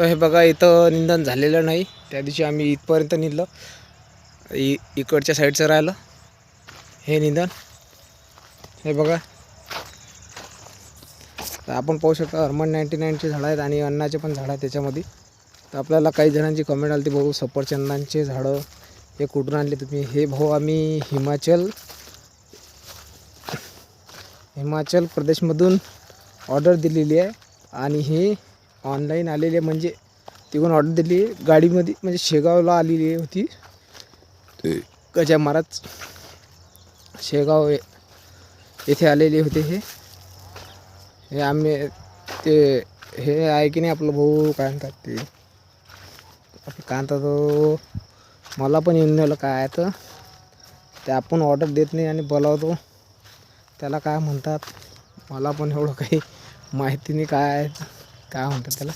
तर हे बघा इथं निंदन झालेलं नाही. त्या दिवशी आम्ही इथपर्यंत निंदलं इ इकडच्या साईडचं राहिलं. हे निंदन. हे बघा. तर आपण पाहू शकता अर्मन नाईन्टी नाईनचे झाडं आहेत आणि अन्नाचे पण झाडं आहेत त्याच्यामध्ये. तर आपल्याला काही जणांची कमेंट आली ती भाऊ सफरचंदांचे झाडं हे कुठून आणले तुम्ही? हे भाऊ आम्ही हिमाचल हिमाचल प्रदेशमधून ऑर्डर दिलेली आहे. आणि ही ऑनलाईन आलेली आहे. म्हणजे तिकडून ऑर्डर दिली. आहे गाडीमध्ये म्हणजे शेगावला आलेली होती. गजा महाराज शेगाव येथे आलेले होते हे. हे आम्ही ते हे आहे की नाही आपलं भाऊ काय म्हणतात ते. आपलं काय म्हणतात तो मला पण येऊन राहिलं काय आहे तर. ते आपण ऑर्डर देत नाही आणि बोलावतो. त्याला काय म्हणतात? मला पण एवढं काही माहिती नाही काय आहे काय म्हणतात त्याला